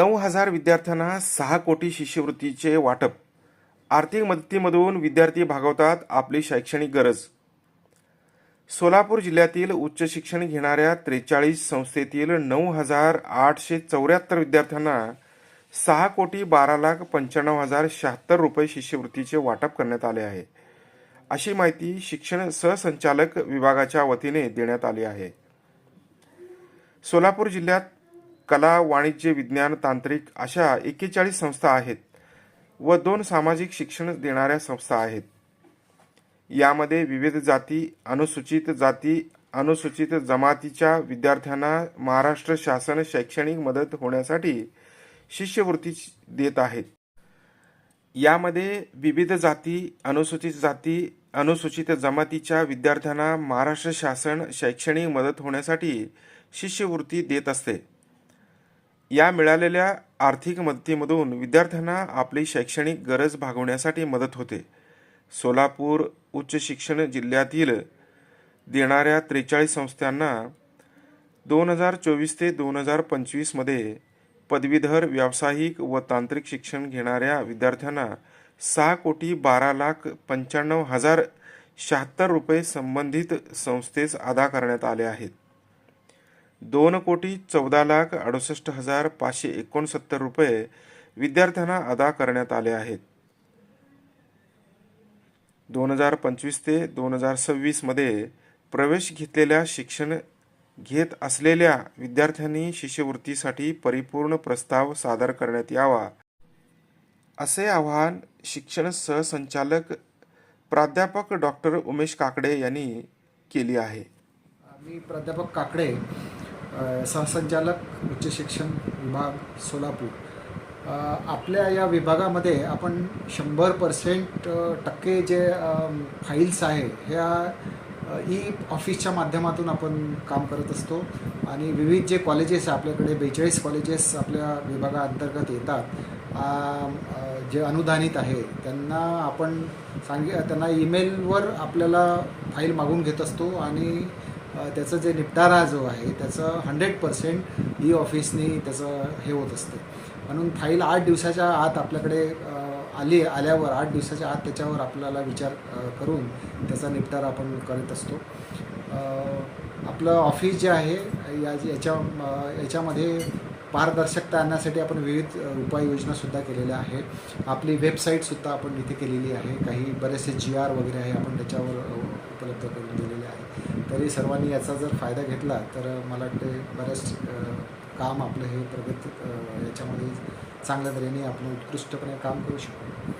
नऊ हजार विद्यार्थ्यांना सहा कोटी शिष्यवृत्तीचे वाटप. आर्थिक मदतीमधून विद्यार्थी भागवतात आपली शैक्षणिक गरज. सोलापूर जिल्ह्यातील उच्च शिक्षण घेणाऱ्या त्रेचाळीस संस्थेतील नऊ हजार आठशे चौऱ्याहत्तर विद्यार्थ्यांना सहा कोटी बारा लाख पंच्याण्णव हजार शहात्तर रुपये शिष्यवृत्तीचे वाटप करण्यात आले आहे. अशी माहिती शिक्षण सहसंचालक विभागाच्या वतीने देण्यात आली आहे. सोलापूर जिल्ह्यात कला वाणिज्य विज्ञान तांत्रिक अशा एक्केचाळीस संस्था आहेत व दोन सामाजिक शिक्षण देणाऱ्या संस्था आहेत. यामध्ये विविध जाती अनुसूचित जाती अनुसूचित जमातीच्या विद्यार्थ्यांना महाराष्ट्र शासन शैक्षणिक मदत होण्यासाठी शिष्यवृत्ती देत आहेत. यामध्ये विविध जाती अनुसूचित जाती अनुसूचित जमातीच्या विद्यार्थ्यांना महाराष्ट्र शासन शैक्षणिक मदत होण्यासाठी शिष्यवृत्ती देत असते. या मिळालेल्या आर्थिक मदतीमधून विद्यार्थ्यांना आपली शैक्षणिक गरज भागवण्यासाठी मदत होते. सोलापूर उच्च शिक्षण जिल्ह्यातील देणाऱ्या त्रेचाळीस संस्थांना दोन हजार चोवीस ते दोन हजार पंचवीसमध्ये पदवीधर व्यावसायिक व तांत्रिक शिक्षण घेणाऱ्या विद्यार्थ्यांना सहा कोटी बारा लाख पंच्याण्णव हजार शहात्तर रुपये संबंधित संस्थेस अदा करण्यात आले आहेत. दोन कोटी चौदा लाख अडुसष्ट हजार पाचशे एकोणसत्तर रुपये विद्यार्थ्यांना अदा करण्यात आले आहेत. दोन हजार पंचवीस ते दोन हजार सव्वीसमध्ये प्रवेश घेतलेल्या शिक्षण घेत असलेल्या विद्यार्थ्यांनी शिष्यवृत्तीसाठी परिपूर्ण प्रस्ताव सादर करण्यात यावा असे आवाहन शिक्षण सहसंचालक प्राध्यापक डॉक्टर उमेश काकडे यांनी केली आहे. मी प्राध्यापक काकडे सहसंचालक उच्च शिक्षण विभाग सोलापूर. आपल्या या विभागामध्ये आपण शंभर पर्सेंट टक्के जे फाईल्स आहे ह्या ई ऑफिसच्या माध्यमातून आपण काम करत असतो. आणि विविध जे कॉलेजेस आहे आपल्याकडे बेचाळीस कॉलेजेस आपल्या विभागाअंतर्गत येतात. जे अनुदानित आहे त्यांना आपण सांगे त्यांना ईमेलवर आपल्याला फाईल मागून घेत असतो. आणि त्याचं जे निपटारा जो आहे त्याचं हंड्रेड पर्सेंट ई ऑफिसनी त्याचं हे होत असते. म्हणून फाईल आठ दिवसाच्या आत आपल्याकडे आली आल्यावर आठ दिवसाच्या आत त्याच्यावर आपल्याला विचार करून त्याचा निपटारा आपण करत असतो. आपलं ऑफिस जे आहे या याच्या याच्यामध्ये पारदर्शकता आणण्यासाठी आपण विविध उपाययोजनासुद्धा केलेल्या आहे आपली वेबसाईटसुद्धा आपण इथे केलेली आहे. काही बरेचसे जी आर वगैरे आहे आपण त्याच्यावर उपलब्ध करून दिलेले आहे. तरी सर्वांनी याचा जर फायदा घेतला तर मला वाटते बऱ्याच काम आपलं हे प्रगत याच्यामध्ये चांगल्या तऱ्हेने आपण उत्कृष्टपणे काम करू शकतो